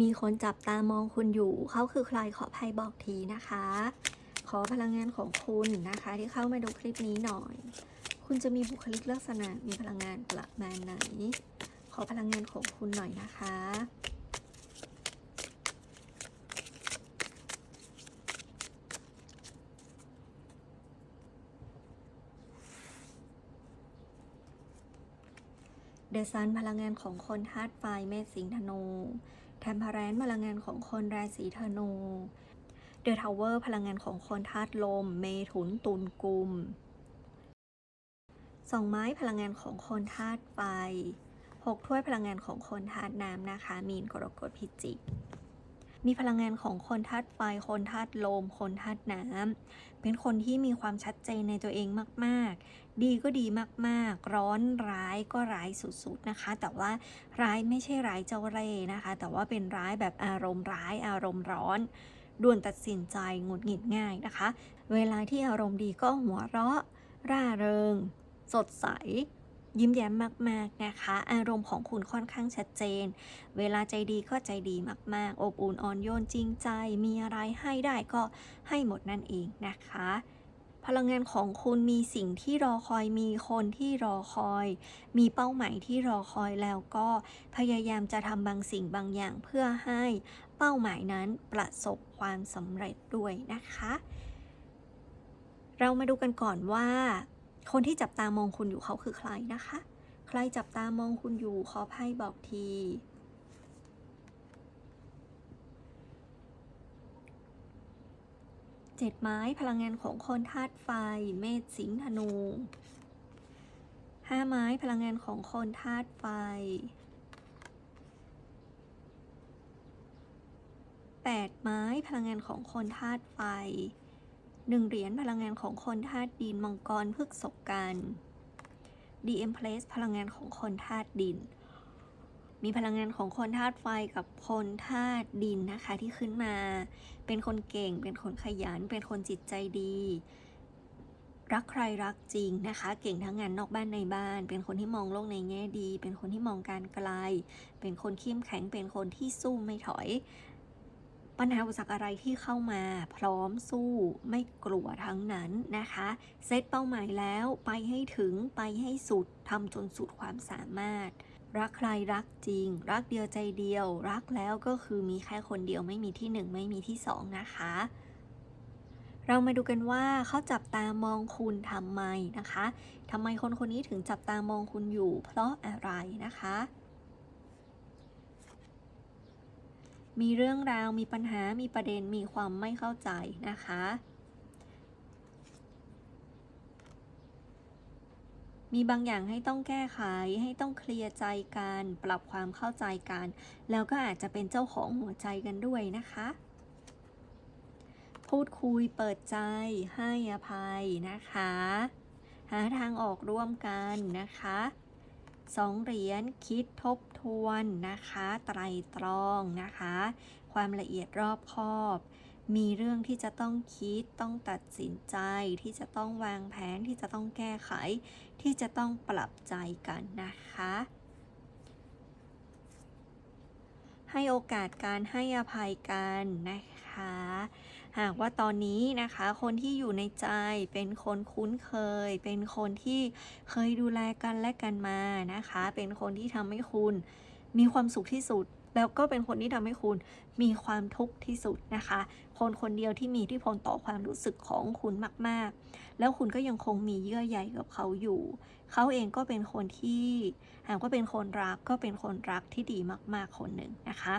มีคนจับตามองคุณอยู่ เขาคือใครขอภัยบอกทีนะคะ ขอพลังงานของคุณนะคะ ที่เข้ามาดูคลิปนี้หน่อย คุณจะมีบุคลิกลักษณะมีพลังงานประมาณไหน ขอพลังงานของคุณหน่อยนะคะเดซันพลังงานของคนธาตุไฟเมษสิงธนู ทมพาแรนพลังงานของคนราศีธนูเดอะทาวเวอร์พลังงานของคนธาตุลม เมถุนตุลกุมสองไม้พลังงานของคนธาตุไฟหกถ้วยพลังงานของคนธาตุน้ำนะคะ มีนกรกฎพิจิก มีพลังงานของคนธาตุไฟ คนธาตุลม คนธาตุน้ำเป็นคนที่มีความชัดเจนในตัวเองมากๆ ดีก็ดีมากๆ ร้อนร้ายก็ร้ายสุดๆนะคะ แต่ว่าร้ายไม่ใช่ร้ายเจ้าเร่ห์นะคะ แต่ว่าเป็นร้ายแบบอารมณ์ร้ายอารมณ์ร้อนด่วนตัดสินใจหงุดหงิดง่ายนะคะ เวลาที่อารมณ์ดีก็หัวเราะ ร่าเริง สดใส ยิ้มแย้มมากๆนะคะ อารมณ์ของคุณค่อนข้างชัดเจน เวลาใจดีก็ใจดีมากๆ อบอุ่นอ่อนโยนจริงใจ มีอะไรให้ได้ก็ให้หมดนั่นเองนะคะ พลังงานของคุณมีสิ่งที่รอคอยมีคนที่รอคอย มีเป้าหมายที่รอคอยแล้วก็พยายามจะทำบางสิ่งบางอย่างเพื่อให้เป้าหมายนั้นประสบความสำเร็จด้วยนะคะ เรามาดูกันก่อนว่า คนที่จับตามองคุณอยู่เขาคือใครนะคะ ใครจับตามองคุณอยู่ขอไพ่บอกทีเจ็ดไม้พลังงานของคนธาตุไฟ เมษสิงห์ธนูห้าไม้พลังงานของคนธาตุไฟแปดไม้พลังงานของคนธาตุไฟ หนึ่งเหรียญพลังงานของคนธาตุดิน มังกรพฤกษกัน DM Place พลังงานของคนธาตุดิน มีพลังงานของคนธาตุไฟกับคนธาตุดินนะคะที่ขึ้นมา เป็นคนเก่ง เป็นคนขยัน เป็นคนจิตใจดี รักใครรักจริงนะคะ เก่งทั้งงานนอกบ้านในบ้าน เป็นคนที่มองโลกในแง่ดี เป็นคนที่มองการไกล เป็นคนเข้มแข็ง เป็นคนที่สู้ไม่ถอย ปัญหาอุปสรรคอะไรที่เข้ามาพร้อมสู้ไม่กลัวทั้งนั้นนะคะ เซตเป้าหมายแล้วไปให้ถึงไปให้สุดทำจนสุดความสามารถ รักใครรักจริง รักเดียวใจเดียว รักแล้วก็คือมีแค่คนเดียวไม่มีที่หนึ่งไม่มีที่สองนะคะเรามาดูกันว่าเขาจับตามองคุณทำไมนะคะทำไมคนคนนี้ถึงจับตามองคุณอยู่ เพราะอะไรนะคะ มีเรื่องราว มีปัญหา มีประเด็น มีความไม่เข้าใจนะคะ มีบางอย่างให้ต้องแก้ไข ให้ต้องเคลียร์ใจกัน ปรับความเข้าใจกัน แล้วก็อาจจะเป็นเจ้าของหัวใจกันด้วยนะคะ พูดคุยเปิดใจ ให้อภัยนะคะ หาทางออกร่วมกันนะคะ สองเหรียญคิดทบทวนนะคะ ไตรตรองนะคะ ความละเอียดรอบคอบ มีเรื่องที่จะต้องคิดต้องตัดสินใจ ที่จะต้องวางแผนที่จะต้องแก้ไข ที่จะต้องปรับใจกันนะคะให้โอกาสการให้อภัยกันนะคะ หากว่าตอนนี้นะคะ คนที่อยู่ในใจเป็นคนคุ้นเคย เป็นคนที่เคยดูแลกันและกันมานะคะ เป็นคนที่ทำให้คุณมีความสุขที่สุด แล้วก็เป็นคนที่ทำให้คุณมีความทุกข์ที่สุดนะคะ คนคนเดียวที่มีอิทธิพลต่อความรู้สึกของคุณมาก ๆ แล้วคุณก็ยังคงมีเยื่อใยกับเขาอยู่ เขาเองก็เป็นคนที่หากว่าเป็นคนรักก็เป็นคนรักที่ดีมาก ๆ คนหนึ่งนะคะ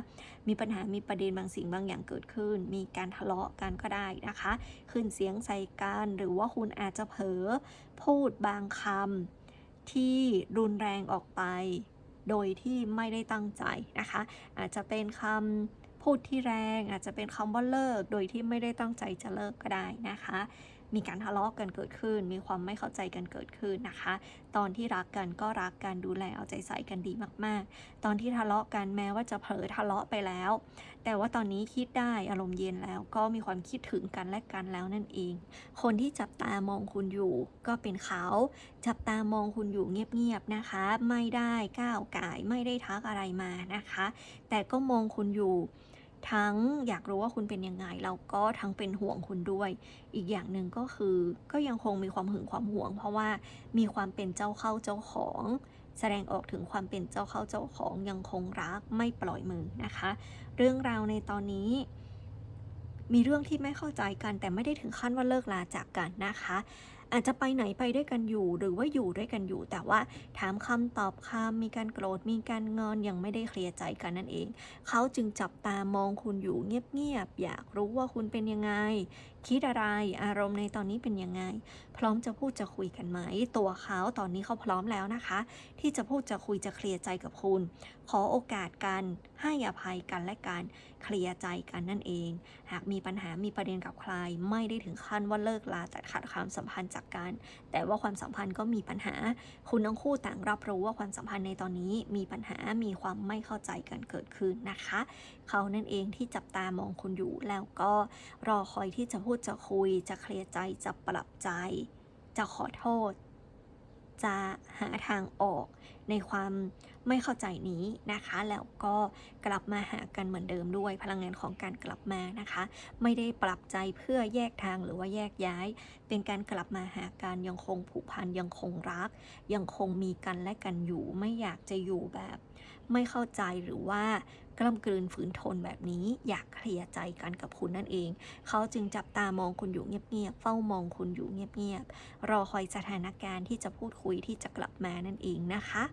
มีปัญหา มีประเด็นบางสิ่งบางอย่างเกิดขึ้น มีการทะเลาะกันก็ได้นะคะ ขึ้นเสียงใส่กัน หรือว่าคุณอาจจะเผลอพูดบางคำที่รุนแรงออกไป โดยที่ไม่ได้ตั้งใจนะคะ อาจจะเป็นคำพูดที่แรง อาจจะเป็นคำว่าเลิก โดยที่ไม่ได้ตั้งใจจะเลิกก็ได้นะคะ มีการทะเลาะกันเกิดขึ้น มีความไม่เข้าใจกันเกิดขึ้นนะคะ ตอนที่รักกันก็รักกันดูแลเอาใจใส่กันดีมาก ๆ ตอนที่ทะเลาะกันแม้ว่าจะเผลอทะเลาะไปแล้ว แต่ว่าตอนนี้คิดได้อารมณ์เย็นแล้วก็มีความคิดถึงกันและกันแล้วนั่นเอง คนที่จับตามองคุณอยู่ ก็เป็นเขา จับตามองคุณอยู่เงียบ ๆ นะคะ ไม่ได้ก้าวไก่ไม่ได้ทักอะไรมานะคะ แต่ก็มองคุณอยู่ ทั้งอยากรู้ว่าคุณเป็นยังไงแล้วก็ทั้งเป็นห่วงคุณด้วย อีกอย่างหนึ่งก็คือก็ยังคงมีความหึงความหวง เพราะว่ามีความเป็นเจ้าเข้าเจ้าของ แสดงออกถึงความเป็นเจ้าเข้าเจ้าของยังคงรักไม่ปล่อยมือนะคะ เรื่องราวในตอนนี้ มีเรื่องที่ไม่เข้าใจกันแต่ไม่ได้ถึงขั้นว่าเลิกลาจากกันนะคะ อาจจะไปไหนไปด้วยกันอยู่ หรือว่าอยู่ด้วยกันอยู่ แต่ว่าถามคำตอบคำมีการโกรธมีการงอนยังไม่ได้เคลียร์ใจกันนั่นเอง เขาจึงจับตามองคุณอยู่เงียบๆอยากรู้ว่าคุณเป็นยังไงคิดอะไร อารมณ์ในตอนนี้เป็นยังไง พร้อมจะพูดจะคุยกันไหม ตัวเขาตอนนี้เขาพร้อมแล้วนะคะ ที่จะพูดจะคุยจะเคลียร์ใจกับคุณ ขอโอกาสกันให้อภัยกันและกันเคลียร์ใจกันนั่นเอง หากมีปัญหามีประเด็นกับใคร ไม่ได้ถึงขั้นว่าเลิกลาตัดขาดความสัมพันธ์จากกัน แต่ว่าความสัมพันธ์ก็มีปัญหา คุณทั้งคู่ต่างรับรู้ว่าความสัมพันธ์ในตอนนี้มีปัญหามีความไม่เข้าใจกันเกิดขึ้นนะคะ เขานั่นเองที่จับตามองคุณอยู่แล้วก็รอคอยที่จะพูดจะคุย จะเคลียร์ใจจะปรับใจ จะขอโทษ จะหาทางออกในความไม่เข้าใจนี้นะคะ แล้วก็กลับมาหากันเหมือนเดิมด้วย พลังงานของการกลับมานะคะ ไม่ได้ปรับใจเพื่อแยกทางหรือว่าแยกย้าย เป็นการกลับมาหากันยังคงผูกพันยังคงรัก ยังคงมีกันและกันอยู่ ไม่อยากจะอยู่แบบ ไม่เข้าใจหรือว่า กล้ำกลืนฝืนทนแบบนี้อยากเคลียร์ใจกันกับคุณนั่นเอง เขาจึงจับตามองคุณอยู่เงียบๆเฝ้ามองคุณอยู่เงียบๆรอคอยสถานการณ์ที่จะพูดคุยที่จะกลับมานั่นเองนะคะ